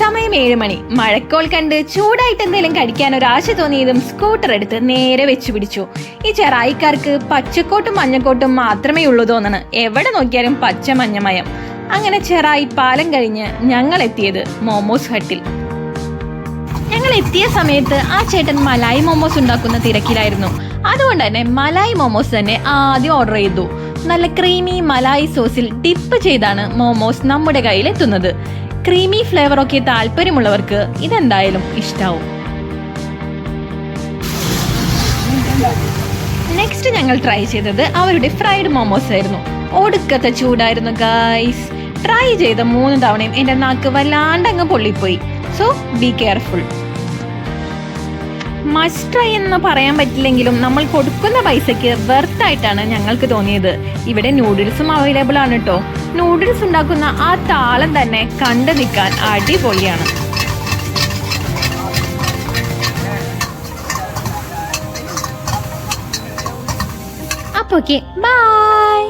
സമയം ഏഴ് മണി. മഴക്കോൾ കണ്ട് ചൂടായിട്ട് എന്തെങ്കിലും കഴിക്കാൻ ഒരു ആശ തോന്നിയതും സ്കൂട്ടർ എടുത്ത് നേരെ വെച്ചു പിടിച്ചു. ഈ ചെറായിക്കാർക്ക് പച്ചക്കോട്ടും മഞ്ഞക്കോട്ടും മാത്രമേ ഉള്ളൂ തോന്നണ്. എവിടെ നോക്കിയാലും പച്ച മഞ്ഞമയം അങ്ങനെ ചെറായി പാലം കഴിഞ്ഞ് ഞങ്ങൾ എത്തിയത് മോമോസ് ഹട്ടിൽ. ഞങ്ങൾ എത്തിയ സമയത്ത് ആ ചേട്ടൻ മലായി മോമോസ് ഉണ്ടാക്കുന്ന തിരക്കിലായിരുന്നു. അതുകൊണ്ട് തന്നെ മലായി മോമോസ് തന്നെ ആദ്യം ഓർഡർ ചെയ്തു. നല്ല ക്രീമി മലായി സോസിൽ ഡിപ്പ് ചെയ്താണ് മോമോസ് നമ്മുടെ കയ്യിൽ എത്തുന്നത് ക്രീമി ഫ്ലേവർ ഒക്കെ താല്പര്യമുള്ളവർക്ക് ഇതെന്തായാലും ഇഷ്ടാവും. നെക്സ്റ്റ് ഞങ്ങൾ ട്രൈ ചെയ്തത് അവരുടെ ഫ്രൈഡ് മോമോസ് ആയിരുന്നു. ഒടുക്കത്തെ ചൂടായിരുന്നു ഗൈസ് ട്രൈ ചെയ്ത മൂന്ന് തവണയും എന്റെ നാക്ക് വല്ലാണ്ടങ്ങ് പൊള്ളിപ്പോയി. So be careful must try എന്ന് പറയാൻ പറ്റില്ലെങ്കിലും നമ്മൾ കൊടുക്കുന്ന പൈസയ്ക്ക് വെർത്ത് ആയിട്ടാണ് ഞങ്ങൾക്ക് തോന്നിയത്. ഇവിടെ നൂഡിൽസും അവൈലബിൾ ആണ് കേട്ടോ നൂഡിൽസ് ഉണ്ടാക്കുന്ന ആ താളം തന്നെ കണ്ടു നിൽക്കാൻ അടിപൊളിയാണ്. അപ്പോൾ ഓക്കെ ബൈ